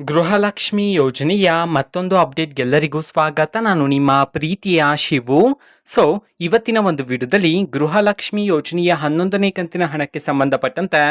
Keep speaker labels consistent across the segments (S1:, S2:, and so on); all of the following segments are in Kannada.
S1: ಗೃಹಲಕ್ಷ್ಮಿ ಯೋಜನೆಯ ಮತ್ತೊಂದು ಅಪ್ಡೇಟ್ಗೆಲ್ಲರಿಗೂ ಸ್ವಾಗತ. ನಾನು ನಿಮ್ಮ ಪ್ರೀತಿಯ ಶಿವು. ಸೊ ಇವತ್ತಿನ ಒಂದು ವಿಡಿಯೋದಲ್ಲಿ ಗೃಹಲಕ್ಷ್ಮಿ ಯೋಜನೆಯ ಹನ್ನೊಂದನೇ ಕಂತಿನ ಹಣಕ್ಕೆ ಸಂಬಂಧಪಟ್ಟಂತೆ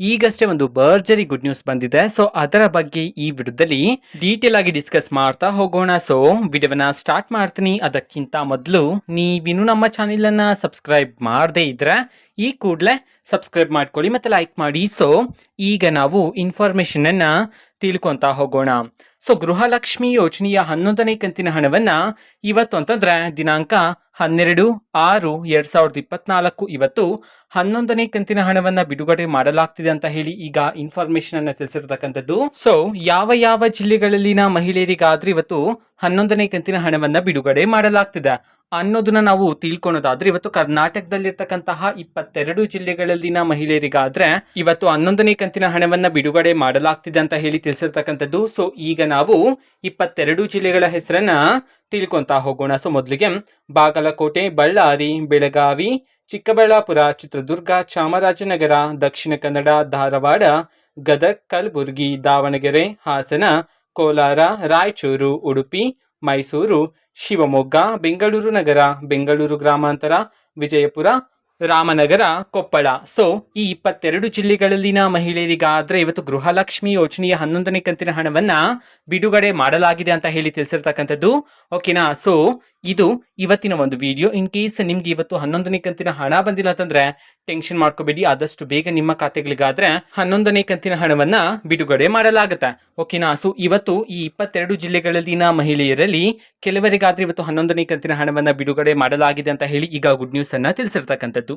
S1: ಈಗಷ್ಟೇ ಒಂದು ಭರ್ಜರಿ ಗುಡ್ ನ್ಯೂಸ್ ಬಂದಿದೆ. ಸೊ ಅದರ ಬಗ್ಗೆ ಈ ವಿಡಿಯೋದಲ್ಲಿ ಡೀಟೇಲ್ ಆಗಿ ಡಿಸ್ಕಸ್ ಮಾಡ್ತಾ ಹೋಗೋಣ. ಸೊ ವಿಡಿಯೋವನ್ನ ಸ್ಟಾರ್ಟ್ ಮಾಡ್ತೀನಿ. ಅದಕ್ಕಿಂತ ಮೊದಲು ನೀವಿನ್ನು ನಮ್ಮ ಚಾನೆಲ್ ಅನ್ನ ಸಬ್ಸ್ಕ್ರೈಬ್ ಮಾಡದೇ ಇದ್ರೆ ಈ ಕೂಡಲೇ ಸಬ್ಸ್ಕ್ರೈಬ್ ಮಾಡ್ಕೊಳ್ಳಿ ಮತ್ತೆ ಲೈಕ್ ಮಾಡಿ. ಸೊ ಈಗ ನಾವು ಇನ್ಫಾರ್ಮೇಷನನ್ನು ತಿಳ್ಕೊತಾ ಹೋಗೋಣ. ಸೊ ಗೃಹಲಕ್ಷ್ಮಿ ಯೋಜನೆಯ ಹನ್ನೊಂದನೇ ಕಂತಿನ ಹಣವನ್ನ ಇವತ್ತು ಅಂತಂದ್ರೆ ದಿನಾಂಕ ಹನ್ನೆರಡು ಆರು ಎರಡ್ ಸಾವಿರದ ಇಪ್ಪತ್ನಾಲ್ಕು ಇವತ್ತು ಹನ್ನೊಂದನೇ ಕಂತಿನ ಹಣವನ್ನ ಬಿಡುಗಡೆ ಮಾಡಲಾಗ್ತಿದೆ ಅಂತ ಹೇಳಿ ಈಗ ಇನ್ಫಾರ್ಮೇಶನ್ ಅನ್ನ ತಿಳಿಸಿರ್ತಕ್ಕಂಥದ್ದು. ಸೊ ಯಾವ ಯಾವ ಜಿಲ್ಲೆಗಳಲ್ಲಿನ ಮಹಿಳೆಯರಿಗಾದ್ರೆ ಇವತ್ತು ಹನ್ನೊಂದನೇ ಕಂತಿನ ಹಣವನ್ನ ಬಿಡುಗಡೆ ಮಾಡಲಾಗ್ತಿದೆ ಅನ್ನೋದನ್ನ ನಾವು ತಿಳ್ಕೊಳೋದಾದ್ರೆ ಇವತ್ತು ಕರ್ನಾಟಕದಲ್ಲಿರ್ತಕ್ಕಂತಹ ಇಪ್ಪತ್ತೆರಡು ಜಿಲ್ಲೆಗಳಲ್ಲಿನ ಮಹಿಳೆಯರಿಗಾದ್ರೆ ಇವತ್ತು ಹನ್ನೊಂದನೇ ಕಂತಿನ ಹಣವನ್ನ ಬಿಡುಗಡೆ ಮಾಡಲಾಗ್ತಿದೆ ಅಂತ ಹೇಳಿ ತಿಳಿಸಿರ್ತಕ್ಕಂಥದ್ದು. ಸೊ ಈಗ ನಾವು ಇಪ್ಪತ್ತೆರಡು ಜಿಲ್ಲೆಗಳ ಹೆಸರನ್ನ ತಿಳ್ಕೊಂತ ಹೋಗೋಣ. ಸೊ, ಮೊದಲಿಗೆ ಬಾಗಲಕೋಟೆ, ಬಳ್ಳಾರಿ, ಬೆಳಗಾವಿ, ಚಿಕ್ಕಬಳ್ಳಾಪುರ, ಚಿತ್ರದುರ್ಗ, ಚಾಮರಾಜನಗರ, ದಕ್ಷಿಣ ಕನ್ನಡ, ಧಾರವಾಡ, ಗದಗ್, ಕಲಬುರಗಿ, ದಾವಣಗೆರೆ, ಹಾಸನ, ಕೋಲಾರ, ರಾಯಚೂರು, ಉಡುಪಿ, ಮೈಸೂರು, ಶಿವಮೊಗ್ಗ, ಬೆಂಗಳೂರು ನಗರ, ಬೆಂಗಳೂರು ಗ್ರಾಮಾಂತರ, ವಿಜಯಪುರ ರಾಮನಗರ, ಕೊಪ್ಪಳ. ಸೊ ಈ ಇಪ್ಪತ್ತೆರಡು ಜಿಲ್ಲೆಗಳಲ್ಲಿನ ಮಹಿಳೆಯರಿಗಾದ್ರೆ ಇವತ್ತು ಗೃಹಲಕ್ಷ್ಮಿ ಯೋಜನೆಯ ಹನ್ನೊಂದನೇ ಕಂತಿನ ಹಣವನ್ನ ಬಿಡುಗಡೆ ಮಾಡಲಾಗಿದೆ ಅಂತ ಹೇಳಿ ತಿಳಿಸಿರ್ತಕ್ಕಂಥದ್ದು. ಓಕೆನಾ ಸೊ ಇದು ಇವತ್ತಿನ ಒಂದು ವಿಡಿಯೋ ಇನ್ ಕೇಸ್ ನಿಮ್ಗೆ ಇವತ್ತು ಹನ್ನೊಂದನೇ ಕಂತಿನ ಹಣ ಬಂದಿಲ್ಲ ಅಂತಂದ್ರೆ ಟೆನ್ಷನ್ ಮಾಡ್ಕೋಬೇಡಿ. ಆದಷ್ಟು ಬೇಗ ನಿಮ್ಮ ಖಾತೆಗಳಿಗಾದ್ರೆ ಹನ್ನೊಂದನೇ ಕಂತಿನ ಹಣವನ್ನ ಬಿಡುಗಡೆ ಮಾಡಲಾಗುತ್ತೆ. ಓಕೆನಾ ಸೊ ಇವತ್ತು ಈ ಇಪ್ಪತ್ತೆರಡು ಜಿಲ್ಲೆಗಳಲ್ಲಿನ ಮಹಿಳೆಯರಲ್ಲಿ ಕೆಲವರಿಗಾದ್ರೆ ಇವತ್ತು ಹನ್ನೊಂದನೇ ಕಂತಿನ ಹಣವನ್ನ ಬಿಡುಗಡೆ ಮಾಡಲಾಗಿದೆ ಅಂತ ಹೇಳಿ ಈಗ ಗುಡ್ ನ್ಯೂಸ್ ಅನ್ನ ತಿಳಿಸಿರ್ತಕ್ಕಂಥದ್ದು.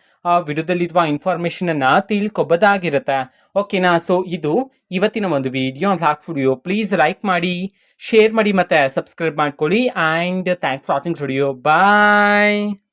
S1: ಆ ವಿಡಿಯೋದಲ್ಲಿರುವ ಇನ್ಫಾರ್ಮೇಷನನ್ನು ತಿಳ್ಕೊಬೋದಾಗಿರುತ್ತೆ. ಓಕೆನಾ? ಸೊ ಇದು ಇವತ್ತಿನ ಒಂದು ವಿಡಿಯೋ. ಲಾಕ್ ವಿಡಿಯೋ. ಪ್ಲೀಸ್ ಲೈಕ್ ಮಾಡಿ ಶೇರ್ ಮಾಡಿ ಮತ್ತೆ ಸಬ್ಸ್ಕ್ರೈಬ್ ಮಾಡ್ಕೊಳ್ಳಿ. And thanks watching video bye